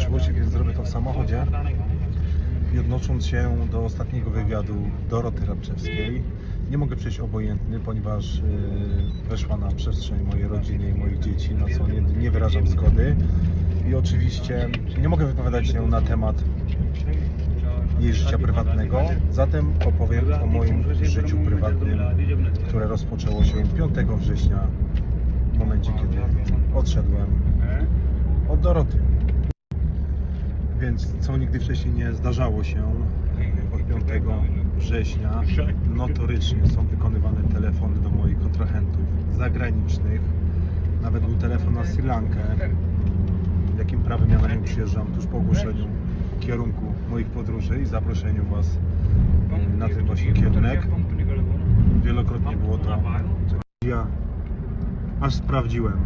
możliwości, więc zrobię to w samochodzie. I odnosząc się do ostatniego wywiadu Doroty Rabczewskiej, nie mogę przejść obojętny, ponieważ yy, weszła na przestrzeń mojej rodziny i moich dzieci, na co nie, nie wyrażam zgody. I oczywiście nie mogę wypowiadać się na temat jej życia prywatnego, zatem opowiem o moim życiu prywatnym, które rozpoczęło się 5 września, w momencie kiedy odszedłem od Doroty. Więc co nigdy wcześniej nie zdarzało się, e, od 5 września notorycznie są wykonywane telefony do moich kontrahentów zagranicznych. Nawet był telefon na Sri Lankę, jakim prawem ja na nią przyjeżdżam tuż po ogłoszeniu kierunku moich podróży i zaproszeniu Was e, na ten właśnie kierunek. Wielokrotnie było to. Ja aż sprawdziłem.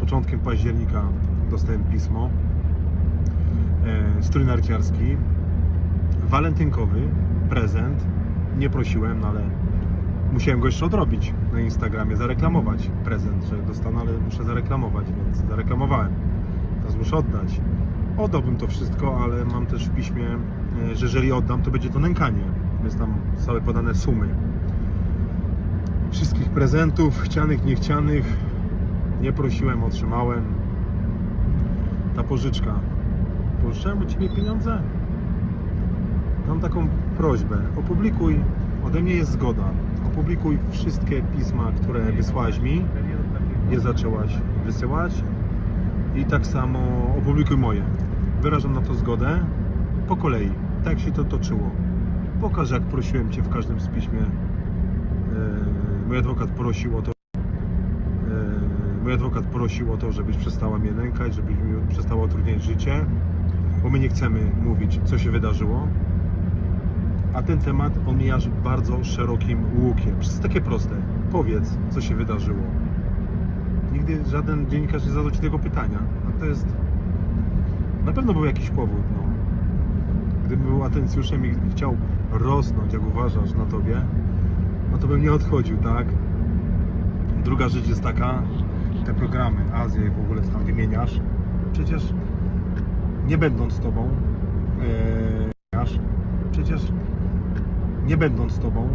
Początkiem października dostałem pismo. E, strój narciarski. Walentynkowy prezent. Nie prosiłem, no ale musiałem go jeszcze odrobić na Instagramie, zareklamować prezent, że dostanę, ale muszę zareklamować, więc zareklamowałem. Teraz muszę oddać. Oddałbym to wszystko, ale mam też w piśmie, e, że jeżeli oddam, to będzie to nękanie. Jest tam całe podane sumy. Wszystkich prezentów, chcianych, niechcianych, nie prosiłem, otrzymałem. Ta pożyczka. Pożyczyłem u Ciebie pieniądze? Mam taką prośbę. Opublikuj, ode mnie jest zgoda. Opublikuj wszystkie pisma, które wysłałaś mi. Je zaczęłaś wysyłać. I tak samo opublikuj moje. Wyrażam na to zgodę po kolei. Tak się to toczyło. Pokaż, jak prosiłem Cię w każdym z piśmie. Yy, Mój adwokat prosił o to. yy, Mój adwokat prosił o to, żebyś przestała mnie nękać, żebyś mi przestała utrudniać życie, bo my nie chcemy mówić, co się wydarzyło. A ten temat omijasz bardzo szerokim łukiem. Jest takie proste. Powiedz, co się wydarzyło. Nigdy żaden dziennikarz nie zadał Ci tego pytania. A to jest... Na pewno był jakiś powód, no. Gdybym był atencjuszem i chciał rosnąć, jak uważasz na Tobie, no to bym nie odchodził, tak? Druga rzecz jest taka, te programy, Azję w ogóle tam wymieniasz, przecież nie będąc Tobą, yy, przecież nie będąc Tobą,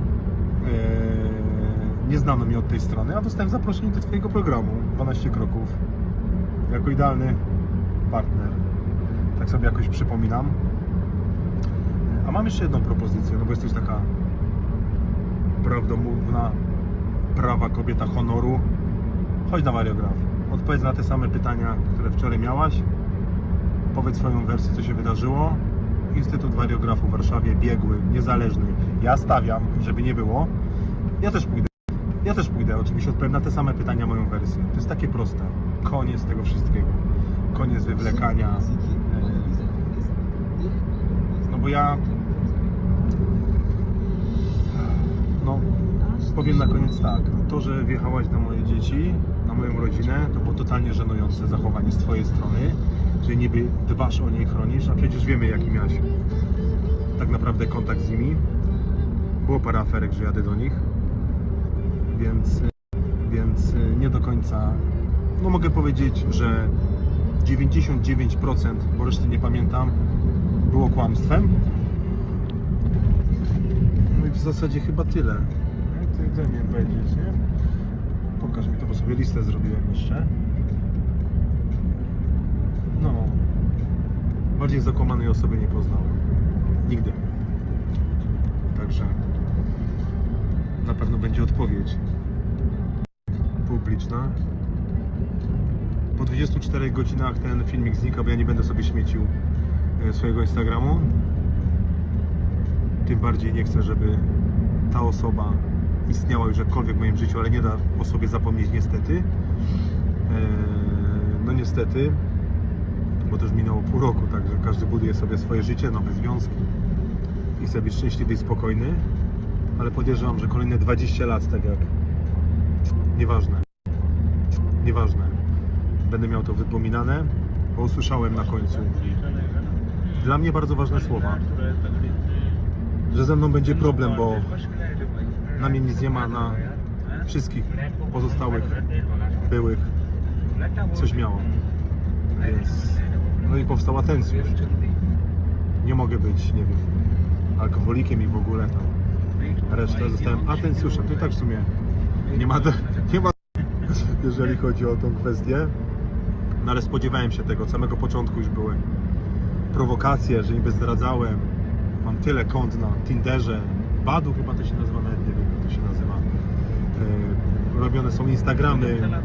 yy, nie znano mnie od tej strony, a dostałem zaproszenie do Twojego programu 12 kroków, jako idealny partner. Tak sobie jakoś przypominam. A mam jeszcze jedną propozycję, no bo jesteś taka prawdomówna, prawa kobieta honoru. Chodź na wariograf. Odpowiedz na te same pytania, które wczoraj miałaś. Powiedz swoją wersję, co się wydarzyło. Instytut Wariografu w Warszawie, biegły, niezależny. Ja stawiam, żeby nie było. Ja też pójdę. Ja też pójdę. Oczywiście odpowiem na te same pytania, moją wersję. To jest takie proste. Koniec tego wszystkiego. Koniec wywlekania. No bo ja no, powiem na koniec tak. To, że wjechałaś na moje dzieci, na moją rodzinę, to było totalnie żenujące zachowanie z Twojej strony, że niby dbasz o nie i chronisz, a przecież wiemy, jaki miałeś tak naprawdę kontakt z nimi. Było parę aferek, że jadę do nich, więc, więc nie do końca, no mogę powiedzieć, że 99%, bo reszty nie pamiętam, było kłamstwem. No i w zasadzie chyba tyle. Jak ty chce mi powiedzieć, nie? Pokaż mi to, bo sobie listę zrobiłem jeszcze. No. Bardziej zakłamanej osoby nie poznałem. Nigdy. Także na pewno będzie odpowiedź publiczna. Po 24 godzinach ten filmik znika, bo ja nie będę sobie śmiecił e, swojego Instagramu. Tym bardziej nie chcę, żeby ta osoba istniała już jakkolwiek w moim życiu, ale nie da o sobie zapomnieć niestety. Eee, No niestety, bo też minęło pół roku, także każdy buduje sobie swoje życie, nowe związki i chce być szczęśliwy i spokojny, ale podejrzewam, że kolejne 20 lat, tak jak nieważne, nieważne, będę miał to wypominane, bo usłyszałem na końcu dla mnie bardzo ważne słowa, że ze mną będzie problem, bo na mnie nic nie ma, na wszystkich pozostałych byłych coś miało. Więc No i powstał atencjusz. Nie mogę być, nie wiem, alkoholikiem i w ogóle tam. Resztę zostałem atencjuszem. To tak w sumie nie ma, nie ma jeżeli chodzi o tą kwestię. No ale spodziewałem się tego, od samego początku już były prowokacje, że niby zdradzałem. Mam tyle kont na Tinderze, Badu chyba to się nazywa, nawet nie wiem jak to się nazywa. E, robione są Instagramy, e,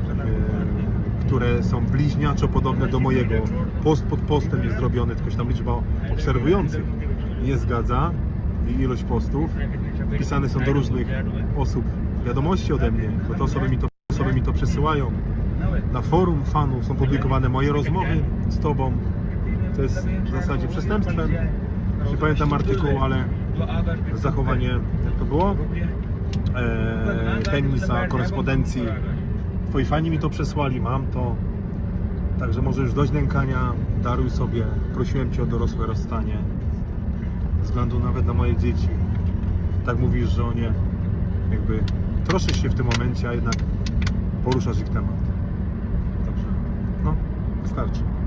które są bliźniaczo podobne do mojego. Post pod postem jest zrobiony, tylko się tam liczba obserwujących nie zgadza i ilość postów. Wpisane są do różnych osób wiadomości ode mnie, bo te osoby mi to, osoby mi to przesyłają. Na forum fanów są publikowane moje rozmowy z Tobą. To jest w zasadzie przestępstwem. Nie pamiętam artykułu, ale zachowanie, jak to było? Eee, korespondencji. Twoi fani mi to przesłali, mam to. Także może już dość nękania, daruj sobie. Prosiłem Cię o dorosłe rozstanie. Ze względu nawet na moje dzieci. Tak mówisz, że jakby troszysz się w tym momencie, a jednak poruszasz ich temat. Także, no, wystarczy.